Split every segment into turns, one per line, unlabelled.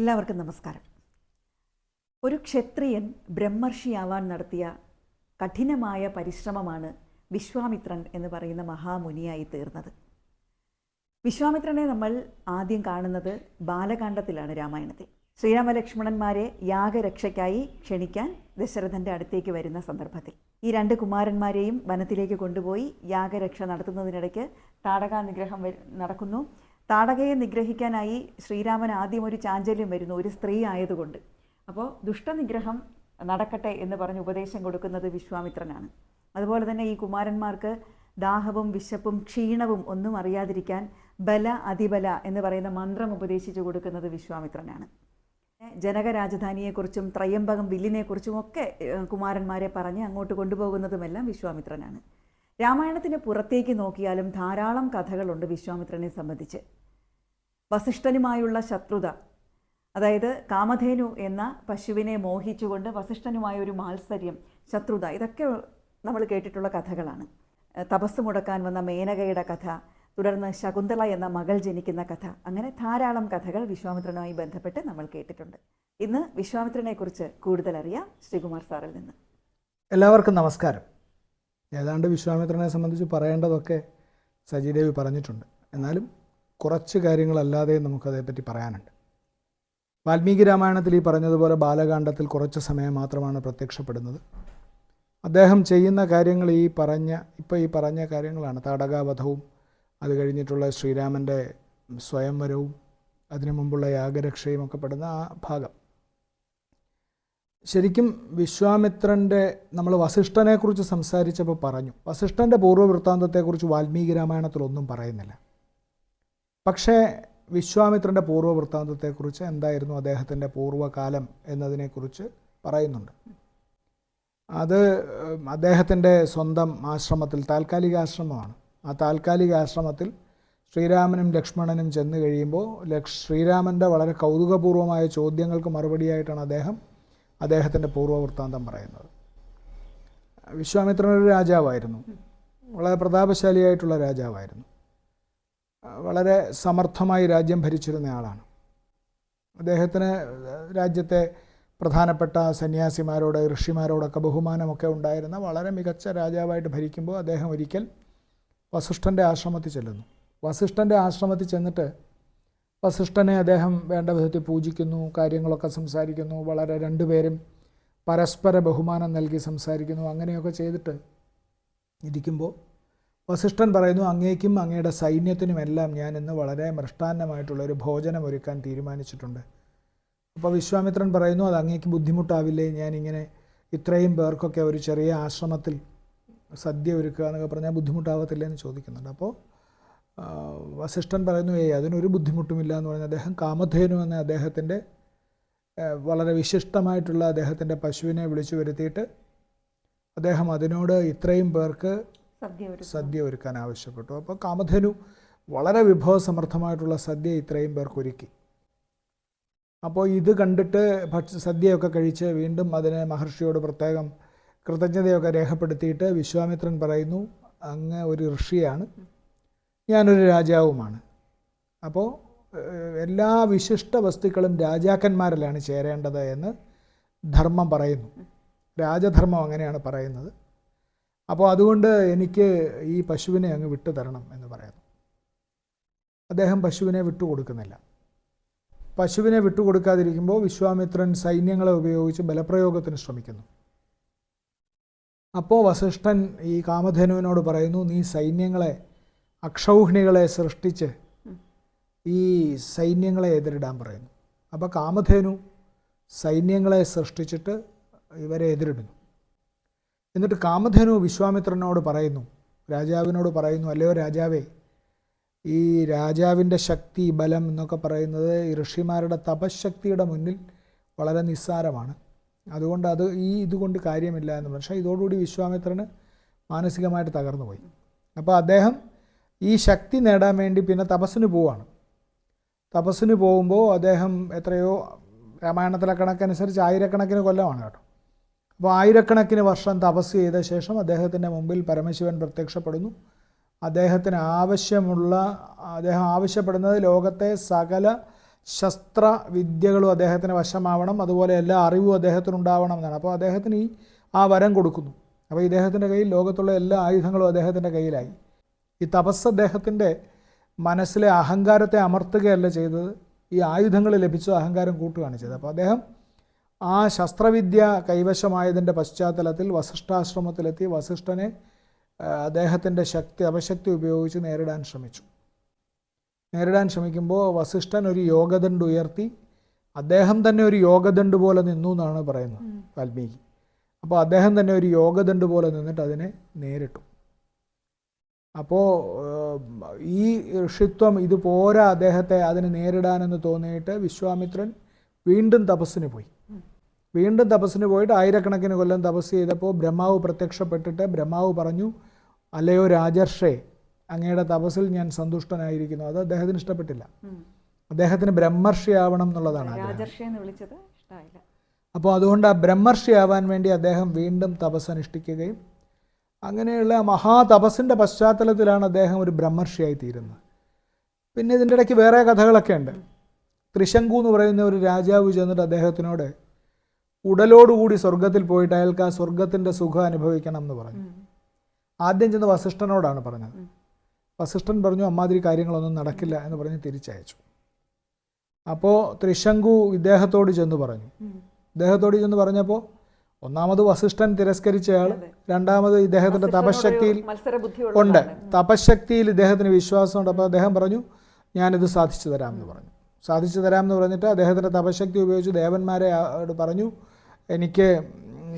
എല്ലാവർക്കും നമസ്കാരം. ഒരു ക്ഷത്രിയൻ ബ്രഹ്മർഷിയാവാൻ നടത്തിയ കഠിനമായ പരിശ്രമമാണ് വിശ്വാമിത്രൻ എന്ന് പറയുന്ന മഹാമുനിയായി തീർന്നത്. വിശ്വാമിത്രനെ നമ്മൾ ആദ്യം കാണുന്നത് ബാലകാണ്ഡത്തിലാണ് രാമായണത്തിൽ. ശ്രീരാമലക്ഷ്മണന്മാരെ യാഗരക്ഷയ്ക്കായി ക്ഷണിക്കാൻ ദശരഥന്റെ അടുത്തേക്ക് വരുന്ന സന്ദർഭത്തിൽ. ഈ രണ്ട് കുമാരന്മാരെയും വനത്തിലേക്ക് കൊണ്ടുപോയി യാഗരക്ഷ നടത്തുന്നതിനിടയ്ക്ക് താടകാ നിഗ്രഹം നടക്കുന്നു. താടകയെ നിഗ്രഹിക്കാനായി ശ്രീരാമൻ ആദ്യം ഒരു ചാഞ്ചല്യം വരുന്നു ഒരു സ്ത്രീ ആയതുകൊണ്ട്. അപ്പോൾ ദുഷ്ടനിഗ്രഹം നടക്കട്ടെ എന്ന് പറഞ്ഞ് ഉപദേശം കൊടുക്കുന്നത് വിശ്വാമിത്രനാണ്. അതുപോലെ തന്നെ ഈ കുമാരന്മാർക്ക് ദാഹവും വിശപ്പും ക്ഷീണവും ഒന്നും അറിയാതിരിക്കാൻ ബല അതിബല എന്ന് പറയുന്ന മന്ത്രം ഉപദേശിച്ചു കൊടുക്കുന്നത് വിശ്വാമിത്രനാണ്. ജനക രാജധാനിയെക്കുറിച്ചും ത്രയംബകം വില്ലിനെക്കുറിച്ചും ഒക്കെ കുമാരന്മാരെ പറഞ്ഞ് അങ്ങോട്ട് കൊണ്ടുപോകുന്നതുമെല്ലാം വിശ്വാമിത്രനാണ്. രാമായണത്തിന് പുറത്തേക്ക് നോക്കിയാലും ധാരാളം കഥകളുണ്ട് വിശ്വാമിത്രനെ സംബന്ധിച്ച്. വസിഷ്ഠനുമായുള്ള ശത്രുത അതായത് കാമധേനു എന്ന പശുവിനെ മോഹിച്ചുകൊണ്ട് വസിഷ്ഠനുമായ ഒരു മാത്സര്യം ശത്രുത ഇതൊക്കെ നമ്മൾ കേട്ടിട്ടുള്ള കഥകളാണ്. തപസ് മുടക്കാൻ വന്ന മേനകയുടെ കഥ തുടർന്ന് ശകുന്തള എന്ന മകൾ ജനിക്കുന്ന കഥ അങ്ങനെ ധാരാളം കഥകൾ വിശ്വാമിത്രനുമായി ബന്ധപ്പെട്ട് നമ്മൾ കേട്ടിട്ടുണ്ട്. ഇന്ന് വിശ്വാമിത്രനെക്കുറിച്ച് കൂടുതലറിയാം ശ്രീകുമാർ സാറിൽ നിന്ന്.
എല്ലാവർക്കും നമസ്കാരം. ഏതാണ്ട് വിശ്വാമിത്രനെ സംബന്ധിച്ച് പറയേണ്ടതൊക്കെ സജിദേവി പറഞ്ഞിട്ടുണ്ട്. എന്നാലും കുറച്ച് കാര്യങ്ങളല്ലാതെ നമുക്കതേപ്പറ്റി പറയാനുണ്ട്. വാൽമീകി രാമായണത്തിൽ ഈ പറഞ്ഞതുപോലെ ബാലകാണ്ഡത്തിൽ കുറച്ച് സമയം മാത്രമാണ് പ്രത്യക്ഷപ്പെടുന്നത്. അദ്ദേഹം ചെയ്യുന്ന കാര്യങ്ങൾ ഈ പറഞ്ഞ ഇപ്പോൾ ഈ പറഞ്ഞ കാര്യങ്ങളാണ്. താടകാവധവും അത് കഴിഞ്ഞിട്ടുള്ള ശ്രീരാമന്റെ സ്വയംവരവും അതിനു മുമ്പുള്ള യാഗരക്ഷയും ഒക്കെ പെടുന്ന ആ ഭാഗം. ശരിക്കും വിശ്വാമിത്രന്റെ നമ്മൾ വസിഷ്ഠനെക്കുറിച്ച് സംസാരിച്ചപ്പോൾ പറഞ്ഞു. വസിഷ്ഠന്റെ പൂർവവൃത്താന്തത്തെക്കുറിച്ച് വാൽമീകി രാമായണത്തിലൊന്നും പറയുന്നില്ല. പക്ഷേ വിശ്വാമിത്രന്റെ പൂർവവൃത്താന്തത്തെക്കുറിച്ച് എന്തായിരുന്നു അദ്ദേഹത്തിന്റെ പൂർവകാലം എന്നതിനെക്കുറിച്ച് പറയുന്നുണ്ട്. അത് അദ്ദേഹത്തിന്റെ സ്വന്തം ആശ്രമത്തിൽ താൽക്കാലിക ആശ്രമമാണ് ആ താൽക്കാലിക ആശ്രമത്തിൽ ശ്രീരാമനും ലക്ഷ്മണനും ചെന്ന് കഴിയുമ്പോൾ ലക്ഷ് ശ്രീരാമന്റെ വളരെ കൗതുകപൂർവമായ ചോദ്യങ്ങൾക്ക് മറുപടിയായിട്ടാണ് അദ്ദേഹം അദ്ദേഹത്തിന്റെ പൂർവവൃത്താന്തം പറയുന്നത്. വിശ്വാമിത്രൻ ഒരു രാജാവായിരുന്നു. വളരെ പ്രതാപശാലിയായിട്ടുള്ള രാജാവായിരുന്നു. വളരെ സമർത്ഥമായി രാജ്യം ഭരിച്ചിരുന്ന ആളാണ്. അദ്ദേഹത്തിന് രാജ്യത്തെ പ്രധാനപ്പെട്ട സന്യാസിമാരോട് ഋഷിമാരോടൊക്കെ ബഹുമാനമൊക്കെ ഉണ്ടായിരുന്ന വളരെ മികച്ച രാജാവായിട്ട് ഭരിക്കുമ്പോൾ അദ്ദേഹം ഒരിക്കൽ വസിഷ്ഠന്റെ ആശ്രമത്തിൽ ചെല്ലുന്നു. വസിഷ്ഠന്റെ ആശ്രമത്തിൽ ചെന്നിട്ട് വസിഷ്ഠനെ അദ്ദേഹം വേണ്ട വിധത്തിൽ പൂജിക്കുന്നു കാര്യങ്ങളൊക്കെ സംസാരിക്കുന്നു വളരെ രണ്ടുപേരും പരസ്പര ബഹുമാനം നൽകി സംസാരിക്കുന്നു അങ്ങനെയൊക്കെ ചെയ്തിട്ട് ഇരിക്കുമ്പോൾ വസിഷ്ഠൻ പറയുന്നു അങ്ങേക്കും അങ്ങയുടെ സൈന്യത്തിനുമെല്ലാം ഞാൻ ഇന്ന് വളരെ മൃഷ്ടാന്നമായിട്ടുള്ളൊരു ഭോജനം ഒരുക്കാൻ തീരുമാനിച്ചിട്ടുണ്ട്. അപ്പോൾ വിശ്വാമിത്രൻ പറയുന്നു അത് അങ്ങേക്ക് ബുദ്ധിമുട്ടാവില്ലേ? ഞാനിങ്ങനെ ഇത്രയും പേർക്കൊക്കെ ഒരു ചെറിയ ആശ്രമത്തിൽ സദ്യ ഒരുക്കുക എന്നൊക്കെ പറഞ്ഞാൽ ബുദ്ധിമുട്ടാവത്തില്ലേ? എന്ന് ചോദിക്കുന്നുണ്ട്. അപ്പോൾ വസിഷ്ഠൻ പറയുന്നു ഏ അതിനൊരു ബുദ്ധിമുട്ടുമില്ല എന്ന് പറഞ്ഞ് അദ്ദേഹം കാമധേനു എന്ന അദ്ദേഹത്തിന്റെ വളരെ വിശിഷ്ടമായിട്ടുള്ള അദ്ദേഹത്തിന്റെ പശുവിനെ വിളിച്ചു വരുത്തിയിട്ട് അദ്ദേഹം അതിനോട് ഇത്രയും പേർക്ക്
സദ്യ
ഒരുക്കാൻ ആവശ്യപ്പെട്ടു. അപ്പോൾ കാമധേനു വളരെ വിഭവസമർത്ഥമായിട്ടുള്ള സദ്യ ഇത്രയും പേർക്ക് ഒരുക്കി. അപ്പോൾ ഇത് കണ്ടിട്ട് ഭക്ഷ സദ്യയൊക്കെ കഴിച്ച് വീണ്ടും അതിനെ മഹർഷിയോട് പ്രത്യേകം കൃതജ്ഞതയൊക്കെ രേഖപ്പെടുത്തിയിട്ട് വിശ്വാമിത്രൻ പറയുന്നു അങ്ങ് ഒരു ഋഷിയാണ്. ഞാനൊരു രാജാവുമാണ്. അപ്പോൾ എല്ലാ വിശിഷ്ട വസ്തുക്കളും രാജാക്കന്മാരിലാണ് ചേരേണ്ടത് എന്ന് ധർമ്മം പറയുന്നു. രാജധർമ്മം അങ്ങനെയാണ് പറയുന്നത്. അപ്പോൾ അതുകൊണ്ട് എനിക്ക് ഈ പശുവിനെ അങ്ങ് വിട്ടു തരണം എന്ന് പറയുന്നു. അദ്ദേഹം പശുവിനെ വിട്ടുകൊടുക്കുന്നില്ല പശുവിനെ വിട്ടുകൊടുക്കാതിരിക്കുമ്പോൾ വിശ്വാമിത്രൻ സൈന്യങ്ങളെ ഉപയോഗിച്ച് ബലപ്രയോഗത്തിന് ശ്രമിക്കുന്നു. അപ്പോൾ വസിഷ്ഠൻ ഈ കാമധേനുവിനോട് പറയുന്നു നീ സൈന്യങ്ങളെ അക്ഷൗഹിണികളെ സൃഷ്ടിച്ച് ഈ സൈന്യങ്ങളെ എതിരിടാൻ പറയുന്നു. അപ്പോൾ കാമധേനു സൈന്യങ്ങളെ സൃഷ്ടിച്ചിട്ട് ഇവരെ എതിരിടുന്നു. എന്നിട്ട് കാമധേനു വിശ്വാമിത്രനോട് പറയുന്നു രാജാവിനോട് പറയുന്നു അല്ലയോ രാജാവേ ഈ രാജാവിന്റെ ശക്തി ബലം എന്നൊക്കെ പറയുന്നത് ഈ ഋഷിമാരുടെ തപശക്തിയുടെ മുന്നിൽ വളരെ നിസ്സാരമാണ്. അതുകൊണ്ട് അത് ഈ ഇതുകൊണ്ട് കാര്യമില്ല എന്ന് പക്ഷേ ഇതോടുകൂടി വിശ്വാമിത്രന് മാനസികമായിട്ട് തകർന്നു പോയി അപ്പോൾ അദ്ദേഹം ഈ ശക്തി നേടാൻ വേണ്ടി പിന്നെ തപസ്സിന് പോവാണ്. തപസ്സിന് പോകുമ്പോൾ അദ്ദേഹം എത്രയോ രാമായണത്തിലെ കണക്കനുസരിച്ച് ആയിരക്കണക്കിന് കൊല്ലമാണ് കേട്ടോ. അപ്പോൾ ആയിരക്കണക്കിന് വർഷം തപസ് ചെയ്ത ശേഷം അദ്ദേഹത്തിന്റെ മുമ്പിൽ പരമശിവൻ പ്രത്യക്ഷപ്പെടുന്നു. അദ്ദേഹത്തിന് ആവശ്യമുള്ള അദ്ദേഹം ആവശ്യപ്പെടുന്നത് ലോകത്തെ സകല ശസ്ത്രവിദ്യകളും അദ്ദേഹത്തിന് വശമാവണം. അതുപോലെ എല്ലാ അറിവും അദ്ദേഹത്തിന് ഉണ്ടാവണം എന്നാണ്. അപ്പോൾ അദ്ദേഹത്തിന് ഈ ആ വരം കൊടുക്കുന്നു. അപ്പോൾ ഇദ്ദേഹത്തിന്റെ കയ്യിൽ ലോകത്തുള്ള എല്ലാ ആയുധങ്ങളും അദ്ദേഹത്തിന്റെ കയ്യിലായി. ഈ തപസ് അദ്ദേഹത്തിന്റെ മനസ്സിലെ അഹങ്കാരത്തെ അമർത്തുകയല്ല ചെയ്തത്. ഈ ആയുധങ്ങൾ ലഭിച്ച അഹങ്കാരം കൂട്ടുകയാണ് ചെയ്തത്. അപ്പോൾ അദ്ദേഹം ആ ശസ്ത്രവിദ്യ കൈവശമായതിന്റെ പശ്ചാത്തലത്തിൽ വസിഷ്ഠാശ്രമത്തിലെത്തി വസിഷ്ഠനെ അദ്ദേഹത്തിന്റെ ശക്തി അപശക്തി ഉപയോഗിച്ച് നേരിടാൻ ശ്രമിച്ചു. നേരിടാൻ ശ്രമിക്കുമ്പോൾ വസിഷ്ഠൻ ഒരു യോഗദണ്ഡ് ഉയർത്തി അദ്ദേഹം തന്നെ ഒരു യോഗദണ്ഡ് പോലെ നിന്നു എന്നാണ് പറയുന്നത് വാൽമീകി. അപ്പോൾ അദ്ദേഹം തന്നെ ഒരു യോഗദണ്ഡ് പോലെ നിന്നിട്ട് അതിനെ നേരിട്ടു. അപ്പോൾ ഈ ഋഷിത്വം ഇത് പോരാ അദ്ദേഹത്തെ അതിന് നേരിടാനെന്ന് തോന്നിയിട്ട് വിശ്വാമിത്രൻ വീണ്ടും തപസ്സിന് പോയി. വീണ്ടും തപസ്സിന് പോയിട്ട് ആയിരക്കണക്കിന് കൊല്ലം തപസ് ചെയ്തപ്പോൾ ബ്രഹ്മാവ് പ്രത്യക്ഷപ്പെട്ടിട്ട് ബ്രഹ്മാവ് പറഞ്ഞു അല്ലയോ രാജർഷേ അങ്ങയുടെ തപസ്സിൽ ഞാൻ സന്തുഷ്ടനായിരിക്കുന്നു. അത് അദ്ദേഹത്തിന് ഇഷ്ടപ്പെട്ടില്ല. അദ്ദേഹത്തിന്
ബ്രഹ്മർഷി ആവണം എന്നുള്ളതാണ്
അപ്പോൾ അതുകൊണ്ട് ആ ബ്രഹ്മർഷി ആവാൻ വേണ്ടി അദ്ദേഹം വീണ്ടും തപസ് അനുഷ്ഠിക്കുകയും അങ്ങനെയുള്ള മഹാതപസ്സിന്റെ പശ്ചാത്തലത്തിലാണ് അദ്ദേഹം ഒരു ബ്രഹ്മർഷിയായി തീരുന്നത്. പിന്നെ ഇതിന്റെ ഇടയ്ക്ക് വേറെ കഥകളൊക്കെ ഉണ്ട്. ത്രിശങ്കു എന്ന് പറയുന്ന ഒരു രാജാവ് ചെന്നിട്ട് അദ്ദേഹത്തിനോട് ഉടലോടുകൂടി സ്വർഗത്തിൽ പോയിട്ട് അയാൾക്ക് ആ സ്വർഗത്തിന്റെ സുഖം അനുഭവിക്കണം എന്ന് പറഞ്ഞു. ആദ്യം ചെന്ന് വസിഷ്ഠനോടാണ് പറഞ്ഞത്. വസിഷ്ഠൻ പറഞ്ഞു അമ്മാതിരി കാര്യങ്ങളൊന്നും നടക്കില്ല എന്ന് പറഞ്ഞ് തിരിച്ചയച്ചു. അപ്പോൾ ത്രിശങ്കു ഇദ്ദേഹത്തോട് ചെന്ന് പറഞ്ഞു. ഇദ്ദേഹത്തോട് ചെന്ന് പറഞ്ഞപ്പോൾ ഒന്നാമത് വസിഷ്ഠൻ തിരസ്കരിച്ചയാൾ രണ്ടാമത് ഇദ്ദേഹത്തിന്റെ തപശക്തിയിൽ ഉണ്ട്. തപശക്തിയിൽ ഇദ്ദേഹത്തിന് വിശ്വാസമുണ്ട്. അപ്പോൾ അദ്ദേഹം പറഞ്ഞു ഞാനിത് സാധിച്ചു തരാം എന്ന് പറഞ്ഞു. സാധിച്ചു തരാം എന്ന് പറഞ്ഞിട്ട് അദ്ദേഹത്തിന്റെ തപശക്തി ഉപയോഗിച്ച് ദേവന്മാരെ പറഞ്ഞു എനിക്ക്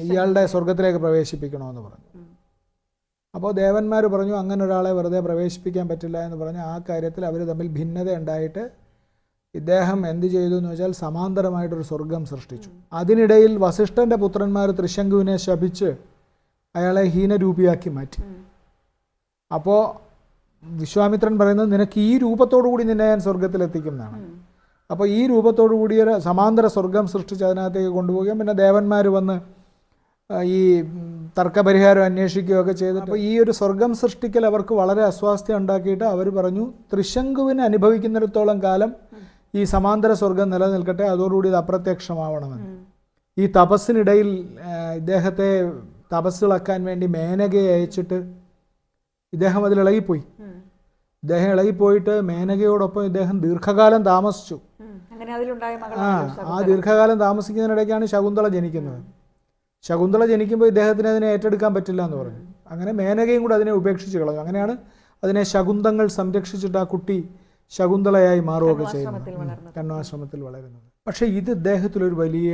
ഇയാളുടെ സ്വർഗത്തിലേക്ക് പ്രവേശിപ്പിക്കണമെന്ന് പറഞ്ഞു. അപ്പോൾ ദേവന്മാർ പറഞ്ഞു അങ്ങനെ ഒരാളെ വെറുതെ പ്രവേശിപ്പിക്കാൻ പറ്റില്ല എന്ന് പറഞ്ഞ് ആ കാര്യത്തിൽ അവർ തമ്മിൽ ഭിന്നത ഉണ്ടായിട്ട് ഇദ്ദേഹം എന്ത് ചെയ്തു എന്ന് വെച്ചാൽ സമാന്തരമായിട്ടൊരു സ്വർഗം സൃഷ്ടിച്ചു. അതിനിടയിൽ വസിഷ്ഠന്റെ പുത്രന്മാർ ത്രിശങ്കുവിനെ ശപിച്ച് അയാളെ ഹീനരൂപിയാക്കി മാറ്റി. അപ്പോൾ വിശ്വാമിത്രൻ പറയുന്നത് നിനക്ക് ഈ രൂപത്തോടു കൂടി നിന്നെ ഞാൻ സ്വർഗത്തിലെത്തിക്കും എന്നാണ്. അപ്പോൾ ഈ രൂപത്തോടു കൂടി ഒരു സമാന്തര സ്വർഗം സൃഷ്ടിച്ച് അതിനകത്തേക്ക് കൊണ്ടുപോവുകയും പിന്നെ ദേവന്മാർ വന്ന് ഈ തർക്കപരിഹാരം അന്വേഷിക്കുകയൊക്കെ ചെയ്തിട്ട് അപ്പോൾ ഈ ഒരു സ്വർഗം സൃഷ്ടിക്കൽ അവർക്ക് വളരെ അസ്വാസ്ഥ്യം ഉണ്ടാക്കിയിട്ട് അവർ പറഞ്ഞു ത്രിശങ്കുവിനെ അനുഭവിക്കുന്നിടത്തോളം കാലം ഈ സമാന്തര സ്വർഗം നിലനിൽക്കട്ടെ അതോടുകൂടി ഇത് അപ്രത്യക്ഷമാവണമെന്ന്. ഈ തപസ്സിനിടയിൽ ഇദ്ദേഹത്തെ തപസ്സിളക്കാൻ വേണ്ടി മേനകയെ അയച്ചിട്ട് ഇദ്ദേഹം അതിൽ ഇളകിപ്പോയി. ഇദ്ദേഹം ഇളകിപ്പോയിട്ട് മേനകയോടൊപ്പം ഇദ്ദേഹം ദീർഘകാലം താമസിച്ചു. ആ ആ ദീർഘകാലം താമസിക്കുന്നതിനിടയ്ക്കാണ് ശകുന്തള ജനിക്കുന്നത്. ശകുന്തള ജനിക്കുമ്പോൾ ഇദ്ദേഹത്തിന് അതിനെ ഏറ്റെടുക്കാൻ പറ്റില്ല എന്ന് പറഞ്ഞു. അങ്ങനെ മേനകയും കൂടെ അതിനെ ഉപേക്ഷിച്ച് കളഞ്ഞു. അങ്ങനെയാണ് അതിനെ ശകുന്തങ്ങൾ സംരക്ഷിച്ചിട്ട് ആ കുട്ടി ശകുന്തളയായി മാറുകയൊക്കെ ചെയ്യുന്നത്. കണ്വാശ്രമത്തിൽ വളരുന്നത്. പക്ഷേ ഇത് ഇദ്ദേഹത്തിലൊരു വലിയ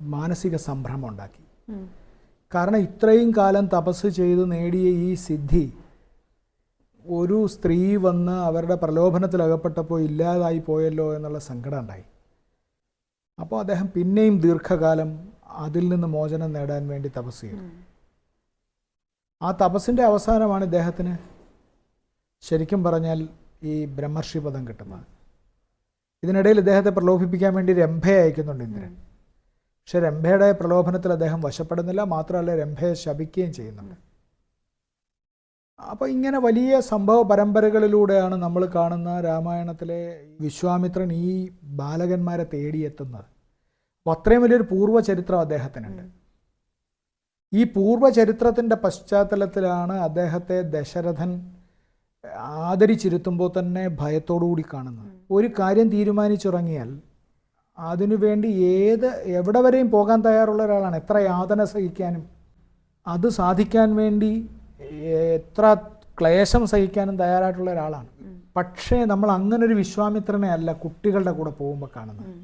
മാനസിക സംഭ്രമം ഉണ്ടാക്കി കാരണം ഇത്രയും കാലം തപസ് ചെയ്ത് നേടിയ ഈ സിദ്ധി ഒരു സ്ത്രീ വന്ന് അവരുടെ പ്രലോഭനത്തിൽ അകപ്പെട്ടപ്പോൾ ഇല്ലാതായി പോയല്ലോ എന്നുള്ള സങ്കടം ഉണ്ടായി. അപ്പോൾ അദ്ദേഹം പിന്നെയും ദീർഘകാലം അതിൽ നിന്ന് മോചനം നേടാൻ വേണ്ടി തപസ് ചെയ്തു. ആ തപസ്സിന്റെ അവസാനമാണ് ഇദ്ദേഹത്തിന് ശരിക്കും പറഞ്ഞാൽ ഈ ബ്രഹ്മർഷി പദം കിട്ടുന്നത്. ഇതിനിടയിൽ ഇദ്ദേഹത്തെ പ്രലോഭിപ്പിക്കാൻ വേണ്ടി രംഭയെ അയക്കുന്നുണ്ട് ഇന്ദ്രൻ. പക്ഷെ രംഭയുടെ പ്രലോഭനത്തിൽ അദ്ദേഹം വശപ്പെടുന്നില്ല മാത്രമല്ല രംഭയെ ശപിക്കുകയും ചെയ്യുന്നുണ്ട്. അപ്പോൾ ഇങ്ങനെ വലിയ സംഭവ പരമ്പരകളിലൂടെയാണ് നമ്മൾ കാണുന്ന രാമായണത്തിലെ വിശ്വാമിത്രൻ ഈ ബാലകന്മാരെ തേടിയെത്തുന്നത്. അപ്പോൾ അത്രയും വലിയൊരു പൂർവ ചരിത്രം അദ്ദേഹത്തിനുണ്ട്. ഈ പൂർവ ചരിത്രത്തിന്റെ പശ്ചാത്തലത്തിലാണ് അദ്ദേഹത്തെ ദശരഥൻ ആദരിച്ചിരുത്തുമ്പോൾ തന്നെ ഭയത്തോടുകൂടി കാണുന്നത്. ഒരു കാര്യം തീരുമാനിച്ചുറങ്ങിയാൽ അതിനുവേണ്ടി ഏത് എവിടെ വരെയും പോകാൻ തയ്യാറുള്ള ഒരാളാണ്. എത്ര യാതന സഹിക്കാനും അത് സാധിക്കാൻ വേണ്ടി എത്ര ക്ലേശം സഹിക്കാനും തയ്യാറായിട്ടുള്ള ഒരാളാണ്. പക്ഷേ നമ്മൾ ഒരു വിശ്വാമിത്രനെ അല്ല കുട്ടികളുടെ കൂടെ പോകുമ്പോൾ കാണുന്നത്.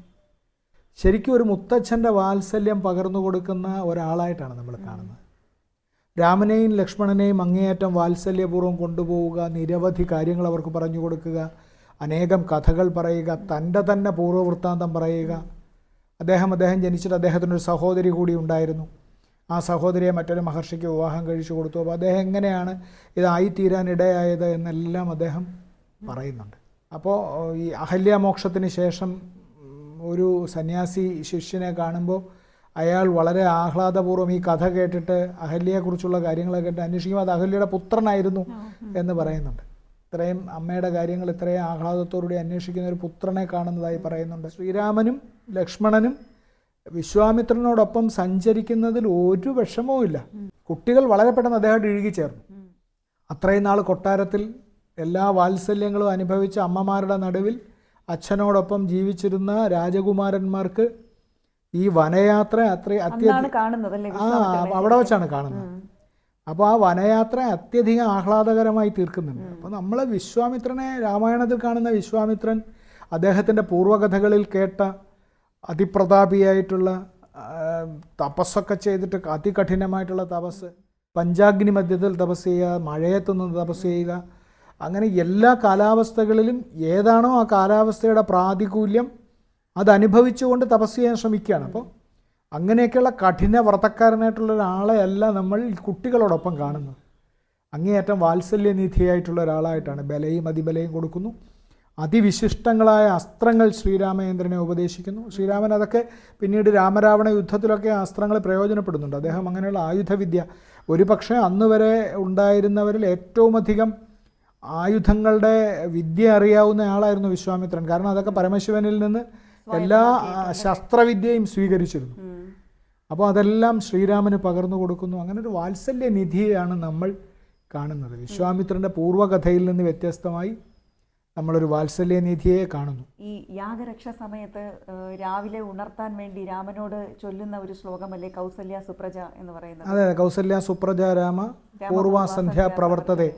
ശരിക്കും ഒരു മുത്തച്ഛന്റെ വാത്സല്യം പകർന്നു കൊടുക്കുന്ന ഒരാളായിട്ടാണ് നമ്മൾ കാണുന്നത്. രാമനെയും ലക്ഷ്മണനെയും അങ്ങേയറ്റം വാത്സല്യപൂർവം കൊണ്ടുപോവുക നിരവധി കാര്യങ്ങൾ അവർക്ക് പറഞ്ഞു കൊടുക്കുക അനേകം കഥകൾ പറയുക തന്റെ തന്നെ പൂർവവൃത്താന്തം പറയുക. അദ്ദേഹം അദ്ദേഹം ജനിച്ചിട്ട് അദ്ദേഹത്തിനൊരു സഹോദരി കൂടി ഉണ്ടായിരുന്നു. ആ സഹോദരിയെ മറ്റൊരു മഹർഷിക്ക് വിവാഹം കഴിച്ചു കൊടുത്തു. അപ്പോൾ അദ്ദേഹം എങ്ങനെയാണ് ഇതായിത്തീരാൻ ഇടയായത് എന്നെല്ലാം അദ്ദേഹം പറയുന്നുണ്ട്. അപ്പോൾ ഈ അഹല്യാമോക്ഷത്തിന് ശേഷം ഒരു സന്യാസി ശിഷ്യനെ കാണുമ്പോൾ അയാൾ വളരെ ആഹ്ലാദപൂർവം ഈ കഥ കേട്ടിട്ട് അഹല്യയെക്കുറിച്ചുള്ള കാര്യങ്ങളൊക്കെ കേട്ട് അന്വേഷിക്കുമ്പോൾ അത് അഹല്യയുടെ പുത്രനായിരുന്നു എന്ന് പറയുന്നുണ്ട്. ഇത്രയും അമ്മയുടെ കാര്യങ്ങൾ ഇത്രയും ആഹ്ലാദത്തോടുകൂടി അന്വേഷിക്കുന്ന ഒരു പുത്രനെ കാണുന്നതായി പറയുന്നുണ്ട്. ശ്രീരാമനും ലക്ഷ്മണനും വിശ്വാമിത്രനോടൊപ്പം സഞ്ചരിക്കുന്നതിൽ ഒരു വിഷമവും ഇല്ല. കുട്ടികൾ വളരെ പെട്ടെന്ന് അദ്ദേഹമായിട്ട് ഇഴുകിച്ചേർന്നു അത്രയും നാൾ കൊട്ടാരത്തിൽ എല്ലാ വാത്സല്യങ്ങളും അനുഭവിച്ച അമ്മമാരുടെ നടുവിൽ അച്ഛനോടൊപ്പം ജീവിച്ചിരുന്ന രാജകുമാരന്മാർക്ക് ഈ വനയാത്ര അത്ര
അത്യധികം
ആ അവിടെ വെച്ചാണ് കാണുന്നത്. അപ്പോൾ ആ വനയാത്ര അത്യധികം ആഹ്ലാദകരമായി തീർക്കുന്നുണ്ട്. അപ്പോൾ നമ്മൾ വിശ്വാമിത്രനെ രാമായണത്തിൽ കാണുന്ന വിശ്വാമിത്രൻ അദ്ദേഹത്തിന്റെ പൂർവകഥകളിൽ കേട്ട അതിപ്രതാപിയായിട്ടുള്ള തപസ്സൊക്കെ ചെയ്തിട്ട് അതികഠിനമായിട്ടുള്ള തപസ് പഞ്ചാഗ്നി മധ്യത്തിൽ തപസ് ചെയ്യുക മഴയത്തുനിന്ന് തപസ് ചെയ്യുക അങ്ങനെ എല്ലാ കാലാവസ്ഥകളിലും ഏതാണോ ആ കാലാവസ്ഥയുടെ പ്രാതികൂല്യം അതനുഭവിച്ചുകൊണ്ട് തപസ് ചെയ്യാൻ ശ്രമിക്കുകയാണ്. അപ്പോൾ അങ്ങനെയൊക്കെയുള്ള കഠിന വ്രതക്കാരനായിട്ടുള്ള ഒരാളെ അല്ല നമ്മൾ കുട്ടികളോടൊപ്പം കാണുന്നത്. അങ്ങേയറ്റം വാത്സല്യനിധിയായിട്ടുള്ള ഒരാളായിട്ടാണ്. ബലയും അതിബലയും കൊടുക്കുന്നു. അതിവിശിഷ്ടങ്ങളായ അസ്ത്രങ്ങൾ ശ്രീരാമചന്ദ്രനെ ഉപദേശിക്കുന്നു. ശ്രീരാമൻ അതൊക്കെ പിന്നീട് രാമരാവണ യുദ്ധത്തിലൊക്കെ അസ്ത്രങ്ങൾ പ്രയോജനപ്പെടുന്നുണ്ട്. അദ്ദേഹം അങ്ങനെയുള്ള ആയുധവിദ്യ ഒരു പക്ഷേ അന്ന് വരെ ഉണ്ടായിരുന്നവരിൽ ഏറ്റവും അധികം ആയുധങ്ങളുടെ വിദ്യ അറിയാവുന്ന ആളായിരുന്നു വിശ്വാമിത്രൻ. കാരണം അതൊക്കെ പരമശിവനിൽ നിന്ന് എല്ലാ ശസ്ത്രവിദ്യയും സ്വീകരിച്ചിരുന്നു. അപ്പോൾ അതെല്ലാം ശ്രീരാമന് പകർന്നു കൊടുക്കുന്നു. അങ്ങനെ ഒരു വാത്സല്യ നിധിയാണ് നമ്മൾ കാണുന്നത്. വിശ്വാമിത്രന്റെ പൂർവകഥയിൽ നിന്ന് വ്യത്യസ്തമായി നമ്മളൊരു വാത്സല്യ നിധിയെ കാണുന്നു.
ഈ യാഗരക്ഷ സമയത്ത് രാവിലെ ഉണർത്താൻ വേണ്ടി രാമനോട് ചൊല്ലുന്ന ഒരു ശ്ലോകമല്ലേ കൗസല്യ സുപ്രജ എന്ന് പറയുന്നത്?
അതെ കൗസല്യ സുപ്രജ രാമ പൂർവസന്ധ്യ പ്രവർത്തതെ.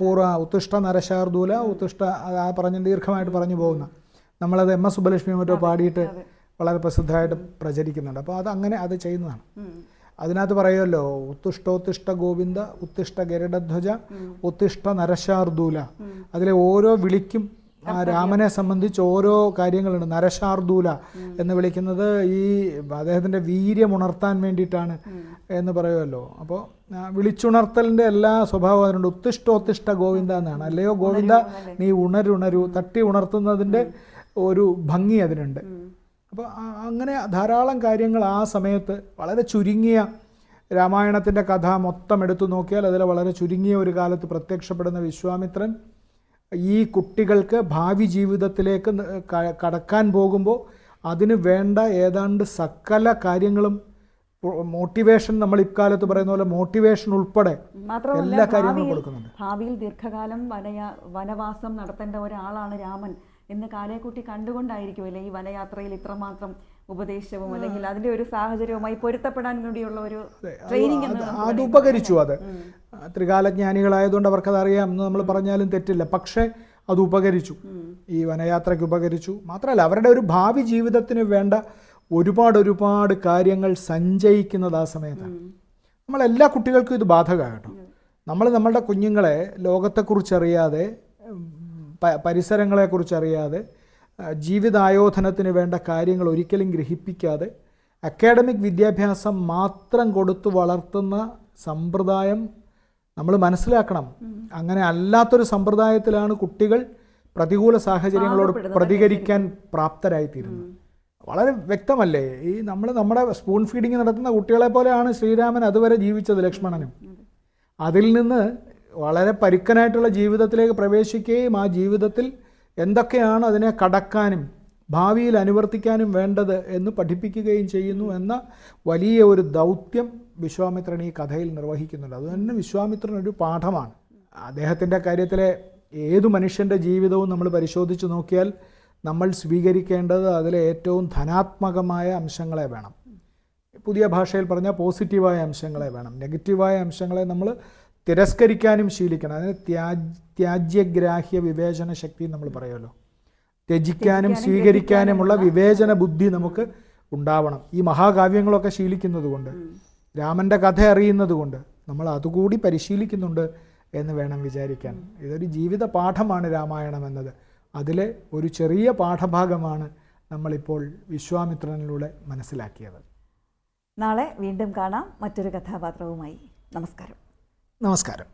പൂർവ ഉത്തിഷ്ട നരശാർദൂല ഉത്തിഷ്ട ആ പറഞ്ഞ് ദീർഘമായിട്ട് പറഞ്ഞു പോകുന്ന. നമ്മളത് എം എസ് സുബ്ബലക്ഷ്മി മറ്റോ പാടിയിട്ട് വളരെ പ്രസിദ്ധമായിട്ട് പ്രചരിക്കുന്നുണ്ട്. അപ്പോൾ അത് അങ്ങനെ അത് ചെയ്യുന്നതാണ്. അതിനകത്ത് പറയുമല്ലോ ഉത്തിഷ്ടോത്തിഷ്ട ഗോവിന്ദ ഉത്തിഷ്ട ഗരുഡധ്വജ ഉത്തിഷ്ട നരശാർദൂല. അതിലെ ഓരോ വിളിക്കും ആ രാമനെ സംബന്ധിച്ച് ഓരോ കാര്യങ്ങളുണ്ട്. നരശാർദൂല എന്ന് വിളിക്കുന്നത് ഈ അദ്ദേഹത്തിന്റെ വീര്യം ഉണർത്താൻ വേണ്ടിയിട്ടാണ് എന്ന് പറയുമല്ലോ. അപ്പോൾ വിളിച്ചുണർത്തലിന്റെ എല്ലാ സ്വഭാവവും അതിനുണ്ട്. ഉത്തിഷ്ടോത്തിഷ്ട ഗോവിന്ദ എന്നാണ്. അല്ലയോ ഗോവിന്ദ നീ ഉണരുണരു. തട്ടി ഉണർത്തുന്നതിന്റെ ഒരു ഭംഗി അതിനുണ്ട്. അപ്പോൾ അങ്ങനെ ധാരാളം കാര്യങ്ങൾ ആ സമയത്ത് വളരെ ചുരുങ്ങിയ രാമായണത്തിന്റെ കഥ മൊത്തം എടുത്തു നോക്കിയാൽ അതിൽ വളരെ ചുരുങ്ങിയ ഒരു കാലത്ത് പ്രത്യക്ഷപ്പെടുന്ന വിശ്വാമിത്രൻ ഈ കുട്ടികൾക്ക് ഭാവി ജീവിതത്തിലേക്ക് കടക്കാൻ പോകുമ്പോൾ അതിന് വേണ്ട ഏതാണ്ട് സകല കാര്യങ്ങളും മോട്ടിവേഷൻ നമ്മൾ ഇക്കാലത്ത് പറയുന്ന പോലെ മോട്ടിവേഷൻ ഉൾപ്പെടെ എല്ലാ കാര്യങ്ങളും കൊടുക്കുന്നുണ്ട്.
ഭാവിയിൽ ദീർഘകാലം വനവാസം നടത്തേണ്ട ഒരാളാണ് രാമൻ. എന്ന് കാലേക്കുട്ടി കണ്ടുകൊണ്ടായിരിക്കുമല്ലേ ഈ വനയാത്രയിൽ ഇത്രമാത്രം ഉപദേശവും അല്ലെങ്കിൽ അതിന്റെ ഒരു സാഹചര്യവുമായി പൊരുത്തപ്പെടാൻ വേണ്ടിയുള്ള ഒരു ട്രെയിനിങ്
അത് ഉപകരിച്ചു അത്. ത്രികാലജ്ഞാനികളായതുകൊണ്ട് അവർക്കത് അറിയാം എന്ന് നമ്മൾ പറഞ്ഞാലും തെറ്റില്ല. പക്ഷേ അത് ഉപകരിച്ചു. ഈ വനയാത്രയ്ക്ക് ഉപകരിച്ചു. മാത്രമല്ല അവരുടെ ഒരു ഭാവി ജീവിതത്തിന് വേണ്ട ഒരുപാട് ഒരുപാട് കാര്യങ്ങൾ സഞ്ചയിക്കുന്നത് ആ സമയത്താണ് നമ്മൾ എല്ലാ കുട്ടികൾക്കും ഇത് ബാധകമാണ് നമ്മൾ നമ്മളുടെ കുഞ്ഞുങ്ങളെ ലോകത്തെക്കുറിച്ച് അറിയാതെ ഉം, പരിസരങ്ങളെക്കുറിച്ച് അറിയാതെ ആ, ജീവിതായോധനത്തിന് വേണ്ട കാര്യങ്ങൾ ഒരിക്കലും ഗ്രഹിപ്പിക്കാതെ അക്കാഡമിക് വിദ്യാഭ്യാസം മാത്രം കൊടുത്തു വളർത്തുന്ന സമ്പ്രദായം നമ്മൾ മനസ്സിലാക്കണം. അങ്ങനെ അല്ലാത്തൊരു സമ്പ്രദായത്തിലാണ് കുട്ടികൾ പ്രതികൂല സാഹചര്യങ്ങളോട് പ്രതികരിക്കാൻ പ്രാപ്തരായിത്തീരുന്നത്. വളരെ വ്യക്തമല്ലേ? ഈ നമ്മൾ നമ്മുടെ സ്പൂൺ ഫീഡിങ് നടത്തുന്ന കുട്ടികളെ പോലെയാണ് ശ്രീരാമൻ അതുവരെ ജീവിച്ചത് ലക്ഷ്മണനും. അതിൽ നിന്ന് വളരെ പരുക്കനായിട്ടുള്ള ജീവിതത്തിലേക്ക് പ്രവേശിക്കുകയും ആ ജീവിതത്തിൽ എന്തൊക്കെയാണ് അതിനെ കടക്കാനും ഭാവിയിൽ അനുവർത്തിക്കാനും വേണ്ടത് എന്ന് പഠിപ്പിക്കുകയും ചെയ്യുന്നു എന്ന വലിയ ഒരു ദൗത്യം വിശ്വാമിത്രൻ ഈ കഥയിൽ നിർവഹിക്കുന്നുണ്ട്. അതുതന്നെ വിശ്വാമിത്രൻ ഒരു പാഠമാണ്. അദ്ദേഹത്തിന്റെ കാര്യത്തിലെ ഏതു മനുഷ്യന്റെ ജീവിതവും നമ്മൾ പരിശോധിച്ച് നോക്കിയാൽ നമ്മൾ സ്വീകരിക്കേണ്ടത് അതിലെ ഏറ്റവും ധനാത്മകമായ അംശങ്ങളെ വേണം. പുതിയ ഭാഷയിൽ പറഞ്ഞാൽ പോസിറ്റീവായ അംശങ്ങളെ വേണം. നെഗറ്റീവായ അംശങ്ങളെ നമ്മൾ തിരസ്കരിക്കാനും ശീലിക്കണം. അതിന് ത്യാജ് ത്യാജ്യഗ്രാഹ്യ വിവേചന ശക്തി നമ്മൾ പറയുമല്ലോ. ത്യജിക്കാനും സ്വീകരിക്കാനുമുള്ള വിവേചന ബുദ്ധി നമുക്ക് ഉണ്ടാവണം. ഈ മഹാകാവ്യങ്ങളൊക്കെ ശീലിക്കുന്നത് കൊണ്ട് രാമന്റെ കഥ അറിയുന്നത് കൊണ്ട് നമ്മൾ അതുകൂടി പരിശീലിക്കുന്നുണ്ട് എന്ന് വേണം വിചാരിക്കാൻ. ഇതൊരു ജീവിത പാഠമാണ് രാമായണം എന്നത്. അതിലെ ഒരു ചെറിയ പാഠഭാഗമാണ് നമ്മളിപ്പോൾ വിശ്വാമിത്രനിലൂടെ മനസ്സിലാക്കിയത്.
നാളെ വീണ്ടും കാണാം. മറ്റൊരു കഥാപാത്രവുമായി. നമസ്കാരം.
നമസ്കാരം